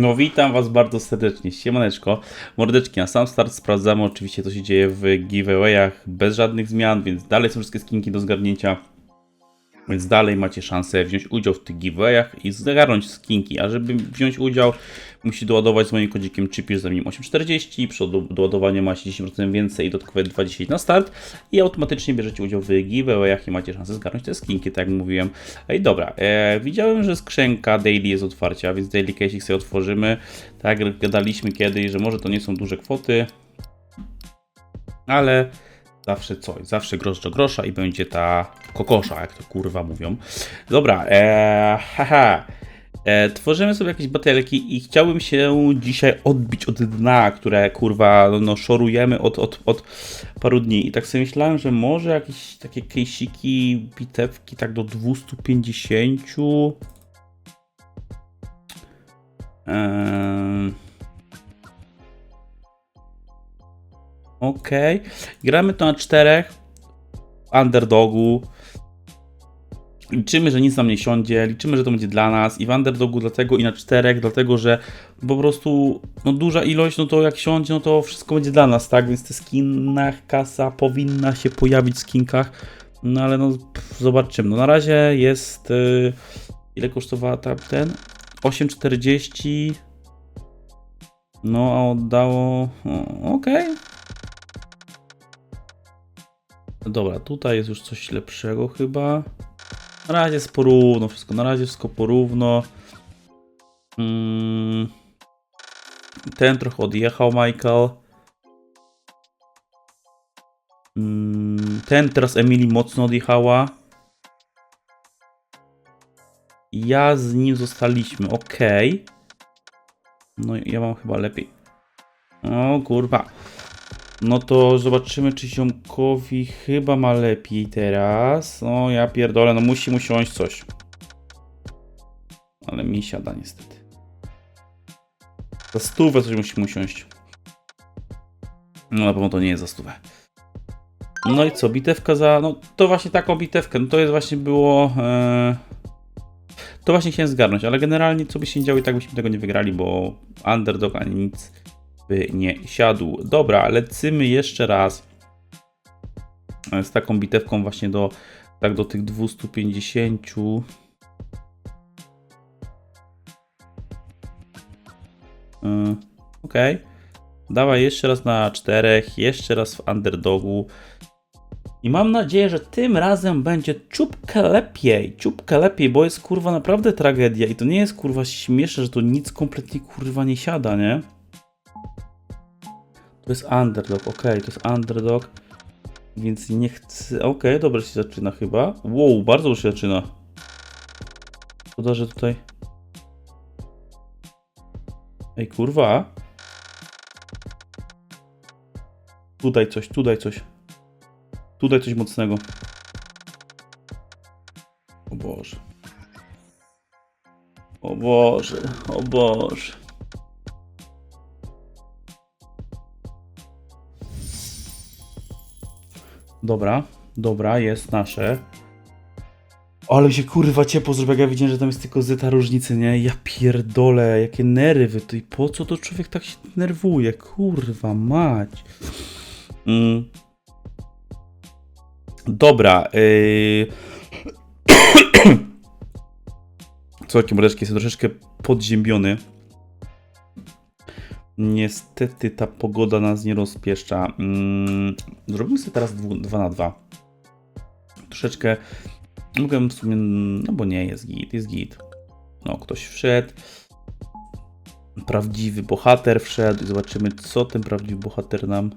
No witam was bardzo serdecznie, siemaneczko. Mordeczki, na sam start sprawdzamy oczywiście co się dzieje w giveawayach bez żadnych zmian, więc dalej są wszystkie skinki do zgarnięcia. Więc dalej macie szansę wziąć udział w tych giveawayach i zgarnąć skinki. A żeby wziąć udział, musicie doładować z moim kodzikiem CHIPISZ za minimum 840. Przy do- doładowaniu macie 10% więcej i dodatkowe 20 na start. I automatycznie bierzecie udział w giveawayach i macie szansę zgarnąć te skinki, tak jak mówiłem. Ej, dobra, e, widziałem, że skrzynka daily jest otwarcia, więc daily case sobie otworzymy. Tak jak gadaliśmy kiedyś, że może to nie są duże kwoty, ale zawsze coś, zawsze grosz do grosza i będzie ta kokosza, jak to kurwa mówią. Dobra, e, haha. E, tworzymy sobie jakieś batelki i chciałbym się dzisiaj odbić od dna, które kurwa no, no szorujemy od, od, od paru dni. I tak sobie myślałem, że może jakieś takie kejsiki, bitewki tak do 250. Eee... Okej. Gramy to na czterech. Underdogu. Liczymy, że nic nam nie siądzie, liczymy, że to będzie dla nas i w underdogu dlatego i na czterech, dlatego że po prostu no duża ilość, no to jak siądzie, no to wszystko będzie dla nas, tak? Więc tych skinach kasa powinna się pojawić w skinkach, no ale no pff, zobaczymy. No na razie jest, y, ile kosztowała ta, ten? 8,40 no a oddało, okej. Dobra, tutaj jest już coś lepszego chyba. Na razie jest porówno wszystko, na razie wszystko porówno. Mm. Ten trochę odjechał, Michael. Mm. Ten teraz Emily mocno odjechała. Ja z nim zostaliśmy, ok. No ja mam chyba lepiej. O kurwa. No to zobaczymy, czy ziomkowi chyba ma lepiej teraz. No ja pierdolę, no musi mu siąść coś. Ale mi siada niestety. Za stówę coś musi mu siąść. No na pewno to nie jest za stówę. No i co, bitewka za... No to właśnie taką bitewkę, no to jest właśnie było... E... To właśnie chciałem zgarnąć, ale generalnie co by się działo i tak byśmy tego nie wygrali, bo underdog ani nic by nie siadł. Dobra, lecimy jeszcze raz e, z taką bitewką właśnie do, tak do tych 250. Yy, Okej. Dawaj jeszcze raz na czterech, jeszcze raz w underdogu. I mam nadzieję, że tym razem będzie ciupkę lepiej, ciupkę lepiej, bo jest kurwa naprawdę tragedia i to nie jest kurwa śmieszne, że to nic kompletnie kurwa nie siada, nie? To jest underdog, ok, to jest underdog. Więc nie chcę. Ok, dobrze się zaczyna chyba. Wow, bardzo dobrze się zaczyna. Szkoda, że tutaj. Ej, kurwa. Tutaj coś, tutaj coś. Tutaj coś mocnego. O Boże. O Boże, o Boże. Dobra, dobra, jest nasze. Ale się kurwa ciepło zrobię, jak ja widziałem, że tam jest tylko zeta różnicy, nie? Ja pierdolę, jakie nerwy, to i po co to człowiek tak się nerwuje? Kurwa mać. Mm. Dobra, yy... Słuchajcie, mordeczki, jestem troszeczkę podziębiony. Niestety ta pogoda nas nie rozpieszcza. Mm, zrobimy sobie teraz 2 na 2. Troszeczkę mogłem w sumie, no bo nie, jest git, jest git. No, ktoś wszedł. Prawdziwy bohater wszedł i zobaczymy, co ten prawdziwy bohater nam...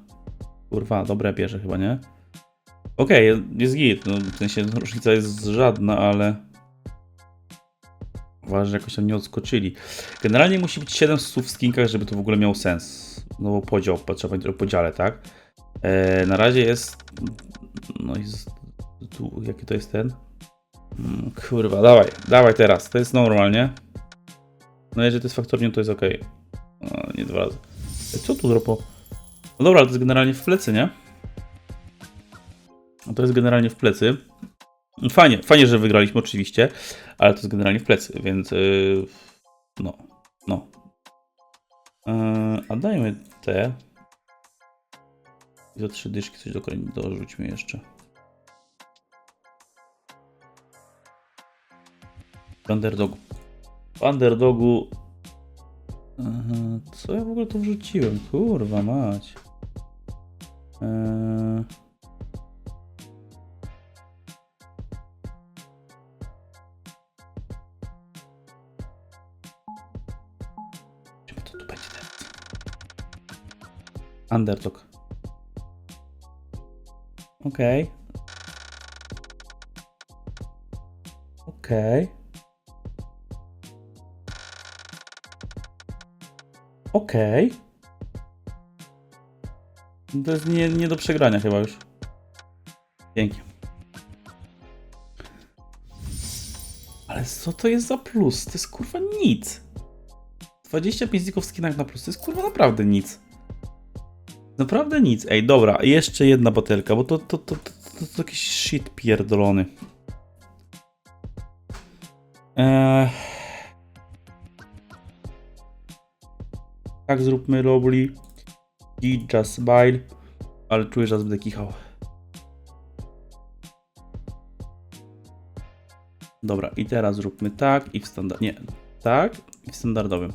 Kurwa, dobre bierze chyba, nie? Okej, jest, jest git, no, w sensie różnica jest żadna, ale... Uważam, że jakoś tam nie odskoczyli. Generalnie musi być 7 słów w skinkach, żeby to w ogóle miało sens. No bo podział, trzeba będzie o podziale, tak? E, na razie jest... No i tu, jaki to jest ten? Mm, kurwa, dawaj, dawaj teraz. To jest normalnie. No jeżeli to jest faktornie, to jest ok. O, nie dwa razy. E, co tu dropo? No dobra, to jest generalnie w plecy, nie? No to jest generalnie w plecy. Fajnie, fajnie, że wygraliśmy oczywiście, ale to jest generalnie w plecy, więc yy, no, no. Eee, a dajmy te. I za trzy dyszki coś do dorzućmy jeszcze. W underdogu. W underdogu. Aha, co ja w ogóle tu wrzuciłem? Kurwa mać. Eee... Underdog. Okej. Okej. Okej. To jest nie, nie do przegrania chyba już. Pięknie. Ale co to jest za plus? To jest kurwa nic. 25 zików w skinach na plus. To jest kurwa naprawdę nic. Naprawdę nic. Ej, dobra, jeszcze jedna butelka, bo to, to, to, to, to, to jakiś shit pierdolony. Eee... Tak zróbmy Lovely. I Just Smile. Ale czuję, że będę kichał. Dobra, i teraz zróbmy tak i w standard... Nie, tak i w standardowym.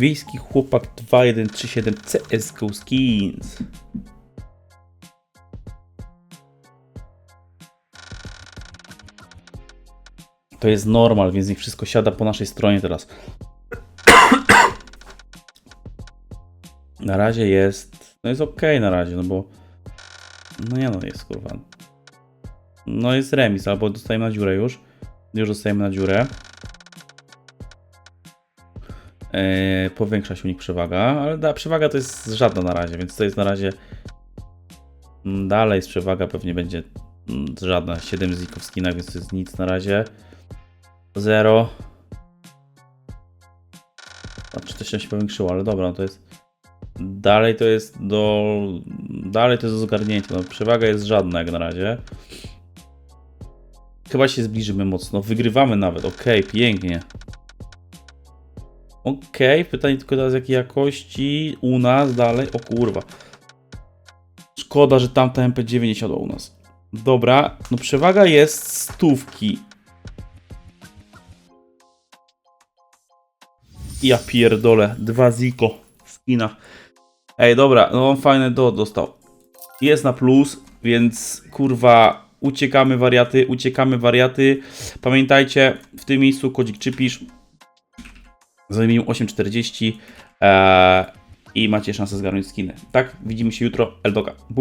Wiejski chłopak 2137 CSGO Skins. To jest normal, więc niech wszystko siada po naszej stronie teraz. Na razie jest. No jest ok na razie, no bo. No nie no, jest kurwa. No jest remis, albo dostajemy na dziurę już. Już dostajemy na dziurę. Eee, powiększa się u nich przewaga, ale przewaga to jest żadna na razie, więc to jest na razie. Dalej jest przewaga, pewnie będzie mm, żadna. 7 zików w skinach, więc to jest nic na razie. 0. A czy to się powiększyło, ale dobra, no to jest. Dalej to jest do. Dalej to jest do zgarnięcia. No, przewaga jest żadna jak na razie. Chyba się zbliżymy mocno. Wygrywamy nawet. Okej, pięknie. Okej, pytanie tylko teraz jakiej jakości u nas dalej. O kurwa. Szkoda, że tamta MP9 nie siadła u nas. Dobra, no przewaga jest stówki. Ja pierdolę, dwa ziko w. Ej, dobra, no on fajne do dostał. Jest na plus, więc kurwa, uciekamy wariaty, uciekamy wariaty. Pamiętajcie, w tym miejscu kodzik czypisz. Zajmie 8,40 eee, i macie szansę zgarnąć skiny. Tak, widzimy się jutro. Eldoka. Bum.